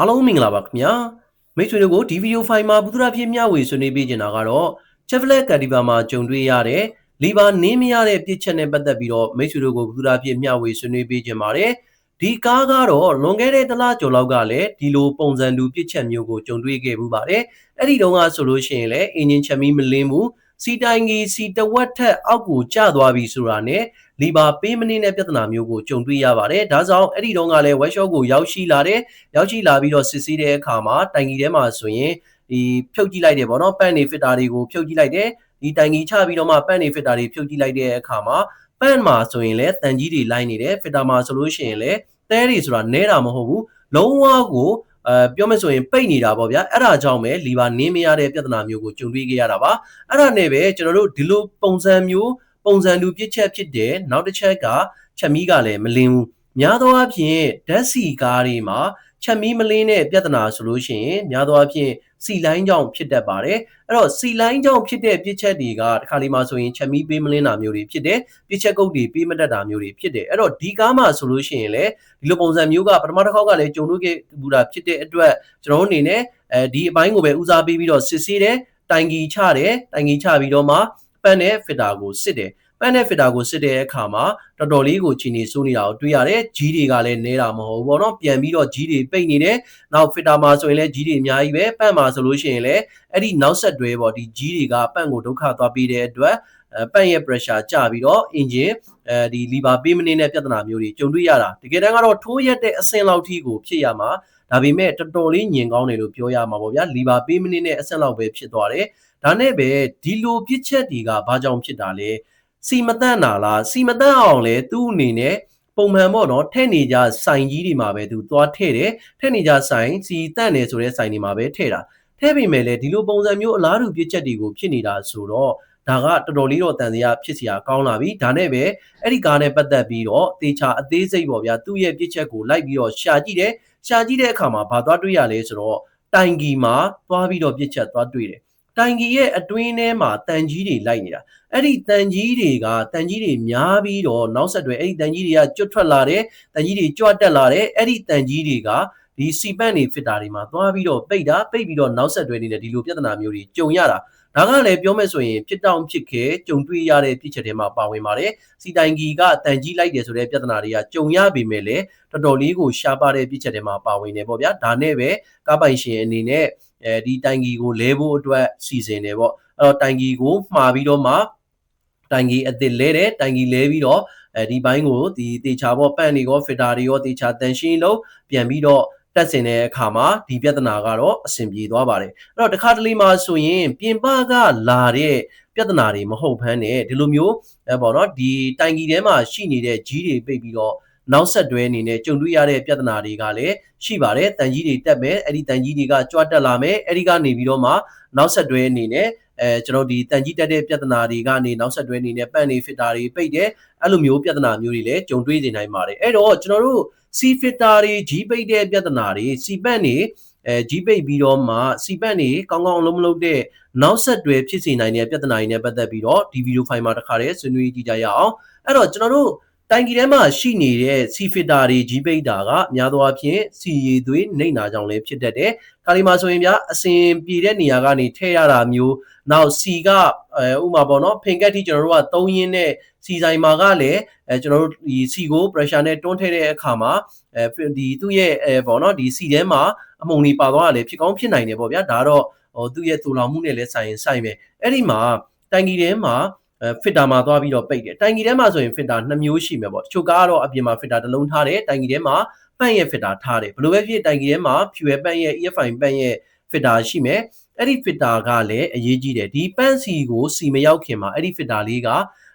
အားလုံးမင်္ဂလာပါခင်ဗျာမိတ်ဆွေတို့ကိုဒီဗီဒီယိုဖိုင်မှာဘုဒ္ဓဖြစ်မျှဝေဆွေးနွေးပေးနေတာကတော့ Chevrolet Captiva မှာကြုံတွေ့ရတဲ့လီဗာနင်းမရတဲ့ပြစ်ချက်နဲ့ပတ်သက်ပြီးတော့မိတ်ဆွေတို့ကိုဘုဒ္ဓဖြစ်မျှဝေဆွေးနွေးပေးခြင်းပါတယ်ဒီကားကတော့လွန်ခဲ့တဲ့တလကျော်လောက်ကလည်းဒီလိုပုံစံတူပြစ်ချက်မျိုးကိုကြုံတွေ့ခဲ့မှုပါတယ်အဲ့ဒီတုန်းကဆိုလို့ရှိရင်လည်းအင်ဂျင်ချက်မီမလင်းဘူးစီတိုင်ကြီးစီတဝက်ထက်အောက်ကိုကျသွားပြီဆိုတာနဲ့ လီဘာပေးမနေတဲ့ပြဿနာမျိုးကိုကြုံတွေ့ရပါတယ်။ဒါကြောင့်အဲ့ဒီတုန်းကလည်း workshop ကိုရောက်ရှိလာတဲ့ရောက်ရှိလာပြီးတော့စစ်ဆေးတဲ့အခါမှာတိုင်ကြီးထဲမှာဆိုရင်ဒီဖြုတ်ကြည့်လိုက်တယ်ပေါ့နော်ပန့်နေ fitter တွေကိုဖြုတ်ကြည့်လိုက်တယ်ဒီတိုင်ကြီးချပြီးတော့မှပန့်နေ fitter တွေဖြုတ်ကြည့်လိုက်တဲ့အခါမှာပန့်မှာဆိုရင်လည်းတန်ကြီးတွေလိုက်နေတယ် fitter မှာဆိုလို့ရှိရင်လည်းတဲတွေဆိုတာနဲတာမဟုတ်ဘူးလုံးဝကိုအဲပြောမယ်ဆိုရင်ပိတ်နေတာပေါ့ဗျာအဲ့ဒါကြောင့်ပဲလီဗာနင်းမရတဲ့ပြဿနာမျိုးကိုကြုံတွေ့ခဲ့ရတာပါအဲ့ဒါနဲ့ပဲကျွန်တော်တို့ဒီလိုပုံစံမျိုး ပုံစံတူပြစ်ချက်ဖြစ်တယ်နောက်တစ်ချက်ကချက်မီးကလည်းမလင်းဘူးများသောအားဖြင့်ဓာတ်စီကားတွေမှာချက်မီးမလင်းတဲ့ပြဿနာဆိုလို့ရှိရင်များသောအားဖြင့်စီလိုင်းကြောင့်ဖြစ်တတ်ပါတယ်အဲ့တော့စီလိုင်းကြောင့်ဖြစ်တဲ့ပြစ်ချက်တွေကတခါလေးမှဆိုရင်ချက်မီးပေးမလင်းတာမျိုးတွေဖြစ်တယ်ပြစ်ချက်ကုတ်တွေပေးမတတ်တာမျိုးတွေဖြစ်တယ်အဲ့တော့ဒီကားမှာဆိုလို့ရှိရင်လည်းဒီလိုပုံစံမျိုးကပထမတစ်ခေါက်ကလည်းကြုံလို့ခဲ့ဘူးတာဖြစ်တဲ့အတွက်ကျွန်တော်တို့အနေနဲ့အဲဒီအပိုင်းကိုပဲဦးစားပေးပြီးတော့စစ်ဆေးတယ်တိုင်ကြီးချတယ်တိုင်ကြီးချပြီးတော့မှ ပန်းနဲ့ဖစ်တာကိုစစ်တယ်ပန်းနဲ့ဖစ်တာကိုစစ်တဲ့အခါမှာတော်တော်လေးကိုချီနေစိုးနေတာကိုတွေ့ရတယ်ကြီးတွေကလည်းနေတာမဟုတ်ဘူးပေါ့နော်ပြန်ပြီးတော့ကြီးတွေပိတ်နေတယ်နောက်ဖစ်တာမှာဆိုရင်လည်းကြီးတွေအများကြီးပဲပန့်မှာဆိုလို့ရှိရင်လည်းအဲ့ဒီနောက်ဆက်တွဲပေါ့ဒီကြီးတွေကပန့်ကိုဒုက္ခသွားပြီးတဲ့အတွက်ပန့်ရဲ့ pressure ကျပြီးတော့ engine အဲဒီ lever ပေးမနေတဲ့ပြဿနာမျိုးတွေကြုံတွေ့ရတာတကယ်တမ်းကတော့ထိုးရက်တဲ့အဆင့်လောက်ထိကိုဖြစ်ရမှာဒါပေမဲ့တော်တော်လေးညင်ကောင်းတယ်လို့ပြောရမှာပေါ့ဗျာ lever ပေးမနေတဲ့အဆင့်လောက်ပဲဖြစ်သွားတယ် ဒါနဲ့ပဲဒီလိုပြစ်ချက်တွေကဘာကြောင့်ဖြစ်တာလဲစီမတန့်တာလားစီမတန့်အောင်လဲသူ့အနေနဲ့ပုံမှန်ပေါ့နော်ထဲ့နေကြစိုင်ကြီးတွေမှာပဲသူသွားထည့်တယ်ထဲ့နေကြစိုင်စီတန့်တယ်ဆိုတဲ့စိုင်တွေမှာပဲထည့်တာထည့်ပေမဲ့လည်းဒီလိုပုံစံမျိုးအလားတူပြစ်ချက်တွေကိုဖြစ်နေတာဆိုတော့ဒါကတော်တော်လေးတော့တန်စရာဖြစ်စရာကောင်းလာပြီဒါနဲ့ပဲအဲ့ဒီကားနဲ့ပတ်သက်ပြီးတော့တေချာအသေးစိတ်ပေါ့ဗျာသူ့ရဲ့ပြစ်ချက်ကိုလိုက်ပြီးတော့ရှာကြည့်တယ်ရှာကြည့်တဲ့အခါမှာဘာသွားတွေ့ရလဲဆိုတော့တိုင်ကီမှာသွားပြီးတော့ပြစ်ချက်သွားတွေ့တယ် တိုင်ကြီးရဲ့အတွင်းထဲမှာတန်ကြီးတွေလိုက်နေတာအဲ့ဒီတန်ကြီးတွေကတန်ကြီးတွေများပြီးတော့နောက်ဆက်တွဲအဲ့ဒီတန်ကြီးတွေကကျွတ်ထွက်လာတယ်တန်ကြီးတွေကြွတက်လာတယ်အဲ့ဒီတန်ကြီးတွေကဒီစီပန့်တွေဖစ်တာတွေမှာသွားပြီးတော့ပိတ်တာပိတ်ပြီးတော့နောက်ဆက်တွဲနေတဲ့ဒီလိုပြဿနာမျိုးတွေကြုံရတာဒါကလည်းပြောမယ်ဆိုရင်ဖြစ်တောင်ဖြစ်ခဲကြုံတွေ့ရတဲ့ပြစ်ချက်တွေမှာပါဝင်ပါတယ်စီတိုင်ကြီးကတန်ကြီးလိုက်တယ်ဆိုတဲ့ပြဿနာတွေကကြုံရပေမဲ့လည်းတော်တော်လေးကိုရှားပါတဲ့ပြစ်ချက်တွေမှာပါဝင်နေပေါ့ဗျာဒါနဲ့ပဲကားပိုင်ရှင်အနေနဲ့ အဲဒီတိုင်ကြီးကိုလဲဖို့အတွက်စီစဉ်တယ်ပေါ့အဲ့တော့တိုင်ကြီးကိုမှာပြီးတော့မှတိုင်ကြီးအစ်စ်လဲတယ်တိုင်ကြီးလဲပြီးတော့အဲဒီဘိုင်းကိုဒီတေချာပေါ့ပန့်တွေရောဖစ်တာတွေရောတေချာတန်ရှင်းလို့ပြန်ပြီးတော့တက်ဆင်တဲ့အခါမှာဒီပြဿနာကတော့အဆင်ပြေသွားပါတယ်အဲ့တော့တခါတလေမှာဆိုရင်ပြင်ပကလာတဲ့ပြဿနာတွေမဟုတ်ဘဲနဲ့ဒီလိုမျိုးအဲပေါ့နော်ဒီတိုင်ကြီးထဲမှာရှိနေတဲ့ကြီးတွေပိတ်ပြီးတော့ နောက်ဆက်တွဲအနေနဲ့ကြုံတွေ့ရတဲ့ပြဿနာတွေကလည်းရှိပါတယ်တန်ကြီးတွေတက်မယ်အဲ့ဒီတန်ကြီးတွေကကြွတက်လာမယ်အဲ့ဒီကနေပြီးတော့မှနောက်ဆက်တွဲအနေနဲ့အဲကျွန်တော်ဒီတန်ကြီးတက်တဲ့ပြဿနာတွေကနေနောက်ဆက်တွဲအနေနဲ့ပန့်နေဖစ်တာတွေပိတ်တယ်အဲ့လိုမျိုးပြဿနာမျိုးတွေလည်းကြုံတွေ့နေနိုင်ပါတယ်အဲ့တော့ကျွန်တော်တို့စီဖစ်တာတွေကြီးပိတ်တဲ့ပြဿနာတွေစီပန့်နေအဲကြီးပိတ်ပြီးတော့မှစီပန့်နေကောင်းကောင်းလုံးမလုပ်တဲ့နောက်ဆက်တွဲဖြစ်စေနိုင်တဲ့ပြဿနာတွေနဲ့ပတ်သက်ပြီးတော့ဒီဗီဒီယိုဖိုင်မှာတစ်ခါတည်းဆွေးနွေးကြည့်ကြရအောင်အဲ့တော့ကျွန်တော်တို့ တိုင်ကီထဲမှာရှိနေတဲ့စီဖစ်တာတွေကြီးပိတ်တာကများသောအားဖြင့်စီရည်သွေးနှိမ့်နာကြောင့်လည်းဖြစ်တတ်တယ်။ကာလီမှာဆိုရင်ဗျာအစင်ပြေတဲ့နေရာကနေထည့်ရတာမျိုးနောက်စီကအဲဥမာပေါ့နော်ဖင်ကက်တီကျွန်တော်တို့ကသုံးရင်းနဲ့စီဆိုင်မှာကလည်းအဲကျွန်တော်တို့ဒီစီကို pressure နဲ့တွန်းထည့်တဲ့အခါမှာအဲဒီသူ့ရဲ့အဲပေါ့နော်ဒီစီထဲမှာအမုံတွေပါသွားတာလည်းဖြစ်ကောင်းဖြစ်နိုင်တယ်ပေါ့ဗျာဒါတော့ဟိုသူ့ရဲ့တူလောင်မှုနဲ့လည်းဆိုင်ရင်ဆိုင်ပဲအဲ့ဒီမှာတိုင်ကီထဲမှာ အဲဖစ်တာမှာသွားပြီးတော့ပိတ်တယ်တိုင်ကြီးထဲမှာဆိုရင်ဖစ်တာနှစ်မျိုးရှိမယ်ပေါ့တချို့ကားကတော့အပြင်မှာဖစ်တာတစ်လုံးထားတယ်တိုင်ကြီးထဲမှာပန့်ရဲ့ဖစ်တာထားတယ်ဘယ်လိုပဲဖြစ်တိုင်ကြီးထဲမှာ fuel ပန့်ရဲ့ EFI ပန့်ရဲ့ဖစ်တာရှိမယ်အဲ့ဒီဖစ်တာကလည်းအရေးကြီးတယ်ဒီပန့်စီကိုစီမရောက်ခင်မှာအဲ့ဒီဖစ်တာလေးက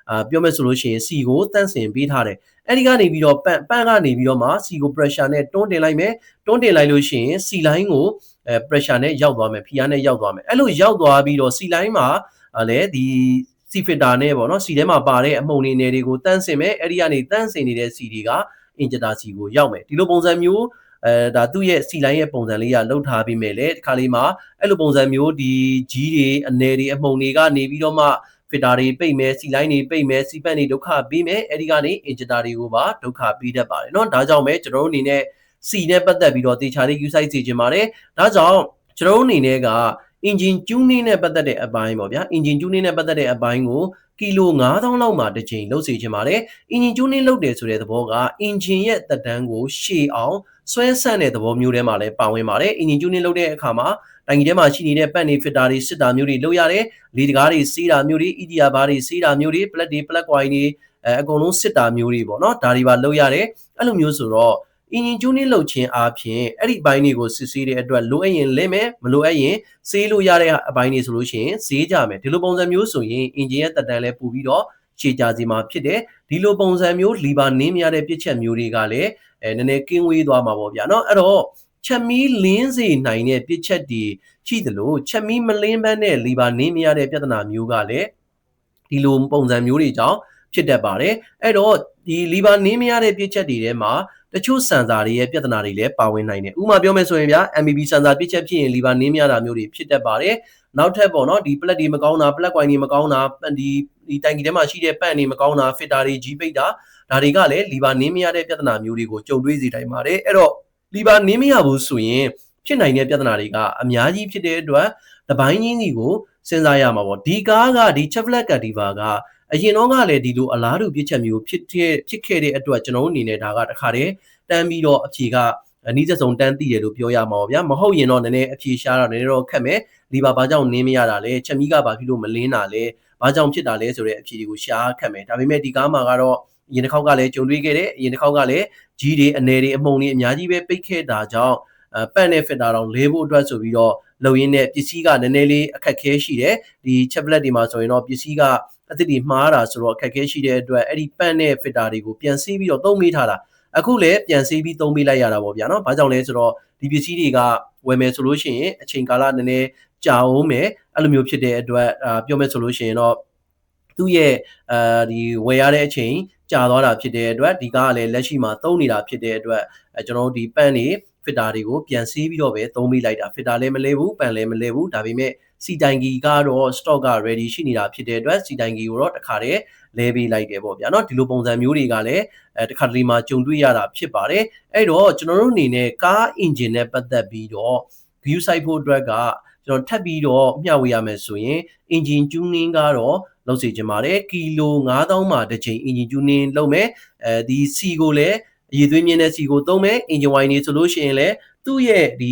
အာပြောမယ်ဆိုလို့ရှိရင်စီကိုတန့်စင်ပေးထားတယ်အဲ့ဒီကနေပြီးတော့ပန့်ပန့်ကနေပြီးတော့မှစီကို pressure နဲ့တွန်းတင်လိုက်မယ်တွန်းတင်လိုက်လို့ရှိရင်စီလိုင်းကိုအဲ pressure နဲ့ရောက်သွားမယ်ဖိအားနဲ့ရောက်သွားမယ်အဲ့လိုရောက်သွားပြီးတော့စီလိုင်းမှာလည်းဒီ စီဖစ်တာနဲ့ပေါ့နော်စီထဲမှာပါတဲ့အမှုန်နေနယ်တွေကိုတန်းစင်မယ်အဲ့ဒီကနေတန်းစင်နေတဲ့စီတွေကအင်ဂျတာစီကိုရောက်မယ်ဒီလိုပုံစံမျိုးအဲဒါသူ့ရဲ့စီလိုင်းရဲ့ပုံစံလေးကလှုပ်ထားပြီးမယ်လေဒီခါလေးမှာအဲ့လိုပုံစံမျိုးဒီကြီးတွေအနေတွေအမှုန်တွေကနေပြီးတော့မှဖစ်တာတွေပိတ်မယ်စီလိုင်းတွေပိတ်မယ်စီပတ်တွေဒုက္ခပေးမယ်အဲ့ဒီကနေအင်ဂျတာတွေကိုပါဒုက္ခပေးတတ်ပါတယ်เนาะဒါကြောင့်ပဲကျွန်တော်တို့အနေနဲ့ စီနဲ့ပတ်သက်ပြီးတော့တေချာလေးယူဆိုင်စေချင်ပါတယ်ဒါကြောင့်ကျွန်တော်တို့အနေနဲ့က engine tuning နဲ့ပတ်သက်တဲ့အပိုင်းပေါ့ဗျာ engine tuning နဲ့ပတ်သက်တဲ့အပိုင်းကိုကီလို9000လောက်မှာတစ်ချိန်လုပ်စေချင်ပါတယ် engine tuning လုပ်တယ်ဆိုတဲ့သဘောက engine ရဲ့သက်တမ်းကိုရှည်အောင်ဆွဲဆန့်တဲ့သဘောမျိုးထဲမှာလည်းပါဝင်ပါတယ် engine tuning လုပ်တဲ့အခါမှာတိုင်ကြီးထဲမှာရှိနေတဲ့ပတ်နေ filter တွေစစ်တာမျိုးတွေလုပ်ရတယ်လေတကားတွေစီးတာမျိုးတွေ EDR ဘားတွေစီးတာမျိုးတွေ plug တွေ plug coil တွေအဲအကုန်လုံးစစ်တာမျိုးတွေပေါ့နော်ဒါတွေပါလုပ်ရတယ်အဲ့လိုမျိုးဆိုတော့ engine tuning လုပ်ခြင်းအပြင်အဲ့ဒီဘိုင်းတွေကိုစစ်ဆေးတဲ့အတွက်လိုအပ်ရင်လင်းမယ်မလိုအပ်ရင်ဆေးလို့ရတဲ့အပိုင်းတွေဆိုလို့ရှိရင်ဈေးကြမယ်ဒီလိုပုံစံမျိုးဆိုရင် engine ရဲ့တက်တန်းလဲပို့ပြီးတော့ခြေကြစီမှာဖြစ်တယ်ဒီလိုပုံစံမျိုးလီဘာနင်းမရတဲ့ပြစ်ချက်မျိုးတွေကလည်းအဲနည်းနည်းကင်းဝေးသွားမှာပေါ့ဗျာเนาะအဲ့တော့ချက်မီးလင်းစေနိုင်တဲ့ပြစ်ချက်တွေရှိသလိုချက်မီးမလင်းပန်းတဲ့လီဘာနင်းမရတဲ့ပြဿနာမျိုးကလည်းဒီလိုပုံစံမျိုးတွေကြောင့်ဖြစ်တတ်ပါတယ်အဲ့တော့ဒီလီဘာနင်းမရတဲ့ပြစ်ချက်တွေထဲမှာ တချို့စံစာတွေရဲ့ပြဿနာတွေလည်းပါဝင်နိုင်တယ်ဥပမာပြောမယ်ဆိုရင်ဗျာ MBB စံစာပြစ်ချက်ဖြစ်ရင်လီဘာနင်းမရတာမျိုးတွေဖြစ်တတ်ပါတယ်နောက်ထပ်ပေါ့နော်ဒီ plug တွေမကောင်းတာ plug coil တွေမကောင်းတာဒီဒီတိုင်ကီထဲမှာရှိတဲ့ပန့်တွေမကောင်းတာ filter တွေကြီးပိတ်တာဒါတွေကလည်းလီဘာနင်းမရတဲ့ပြဿနာမျိုးတွေကိုကြုံတွေ့စေတိုင်းပါတယ်အဲ့တော့လီဘာနင်းမရဘူးဆိုရင်ဖြစ်နိုင်တဲ့ပြဿနာတွေကအများကြီးဖြစ်တဲ့အတွက်တပိုင်းချင်းစီကိုစဉ်းစားရမှာပေါ့ဒီကားကဒီ Chevrolet Captiva က အရင်တော့ကလည်းဒီလိုအလားတူပြစ်ချက်မျိုးဖြစ်ဖြစ်ခဲ့တဲ့အတွက်ကျွန်တော်တို့အနေနဲ့ဒါကတခါတည်းတန်းပြီးတော့အဖြေကအနည်းဆုံးတန်းသိတယ်လို့ပြောရမှာပါဗျာမဟုတ်ရင်တော့နည်းနည်းအဖြေရှားတော့နည်းနည်းတော့ခက်မယ်လီဘာဘာကြောင့်နင်းမရတာလဲချက်မီးကဘာဖြစ်လို့မလင်းတာလဲဘာကြောင့်ဖြစ်တာလဲဆိုတဲ့အဖြေတွေကိုရှားခက်မယ်ဒါပေမဲ့ဒီကားမှာကတော့အရင်တစ်ခေါက်ကလည်းကြုံတွေ့ခဲ့တယ်အရင်တစ်ခေါက်ကလည်းကြီးတွေအနေတွေအမုံတွေအများကြီးပဲပိတ်ခဲ့တာကြောင့်အပန့်နဲ့ filter တော့လဲဖို့အတွက်ဆိုပြီးတော့လုံရင်းနဲ့ပစ္စည်းကနည်းနည်းလေးအခက်ခဲရှိတယ်ဒီ chevrolet တွေမှာဆိုရင်တော့ပစ္စည်းက အသစ်တွေမှားတာဆိုတော့အခက်ခဲရှိတဲ့အတွက်အဲ့ဒီပန့်နဲ့ filter တွေကိုပြန်စီးပြီးတော့သုံးမိထားတာအခုလည်းပြန်စီးပြီးသုံးပေးလိုက်ရတာပေါ့ဗျာနော်။ဘာကြောင့်လဲဆိုတော့ဒီပစ္စည်းတွေကဝယ်မယ်ဆိုလို့ရှိရင်အချိန်ကာလနည်းနည်းကြာအောင်မယ်အဲ့လိုမျိုးဖြစ်တဲ့အတွက်အာပြောမယ်ဆိုလို့ရှိရင်တော့သူ့ရဲ့အာဒီဝယ်ရတဲ့အချိန်ကြာသွားတာဖြစ်တဲ့အတွက်ဒီကားကလည်းလက်ရှိမှာသုံးနေတာဖြစ်တဲ့အတွက်အဲကျွန်တော်တို့ဒီပန့်တွေ filter တွေကိုပြန်စီးပြီးတော့ပဲသုံးပေးလိုက်တာ filter လည်းမလဲဘူးပန်လည်းမလဲဘူးဒါပေမဲ့ စီတိုင်ကီကတော့ stock က ready ရှိနေတာဖြစ်တဲ့အတွက်စီတိုင်ကီကိုတော့တခါတည်းလဲပေးလိုက်တယ်ပေါ့ဗျာเนาะဒီလိုပုံစံမျိုးတွေကလည်းအဲတခါတလေမှာကြုံတွေ့ရတာဖြစ်ပါတယ်အဲ့တော့ကျွန်တော်တို့အနေနဲ့ကား engine နဲ့ပတ်သက်ပြီးတော့ view site ဖို့အတွက်ကကျွန်တော်ထပ်ပြီးတော့မျှဝေရမယ်ဆိုရင် engine tuning ကတော့လုပ်စီချင်ပါတယ်ကီလို9000မှာတစ်ချိန် engine tuning လုပ်မယ်အဲဒီ C ကိုလည်းအည်သွေးမြင့်တဲ့ C ကိုသုံးမယ် engine wine နေဆိုလို့ရှိရင်လည်း သူ့ရဲ့ဒီ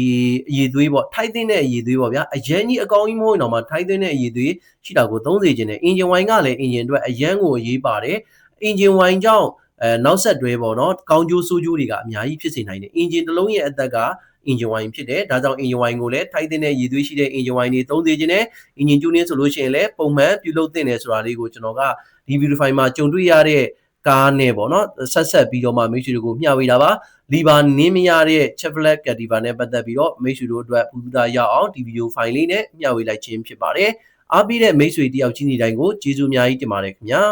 အည်သွေးပေါ့ထိုက်သိတဲ့အည်သွေးပေါ့ဗျာအရန်ကြီးအကောင်ကြီးမဟုတ်ရင်တော့မှထိုက်သိတဲ့အည်သွေးရှိတာကိုသုံးစေခြင်းနဲ့ engine wine ကလည်း engine အတွက်အရန်ကိုအရေးပါတယ် engine wine ကြောင့်အဲနောက်ဆက်တွဲပေါ့နော်ကောင်းကျိုးဆိုးကျိုးတွေကအများကြီးဖြစ်စေနိုင်တယ် engine တစ်လုံးရဲ့အသက်က engine wine ဖြစ်တယ်ဒါကြောင့် engine wine ကိုလည်းထိုက်တဲ့ရည်သွေးရှိတဲ့ engine wine တွေသုံးစေခြင်းနဲ့ engine tuning ဆိုလို့ရှိရင်လည်းပုံမှန်ပြုလုပ်သင့်တယ်ဆိုတာလေးကိုကျွန်တော်ကဒီ verify မှာကြုံတွေ့ရတဲ့ကားနဲ့ပေါ့နော်ဆက်ဆက်ပြီးတော့မှမိတ်ဆွေတို့ကိုမျှဝေတာပါ လီဘာနင်းမရတဲ့ Chevrolet Captiva နဲ့ပတ်သက်ပြီးတော့မိတ်ဆွေတို့အတွက်ပူပူသားရအောင်ဒီဗီဒီယိုဖိုင်လေးနဲ့မျှဝေလိုက်ခြင်းဖြစ်ပါတယ်အားပေးတဲ့မိတ်ဆွေတယောက်ချင်းစီတိုင်းကိုကျေးဇူးအများကြီးတင်ပါတယ်ခင်ဗျာ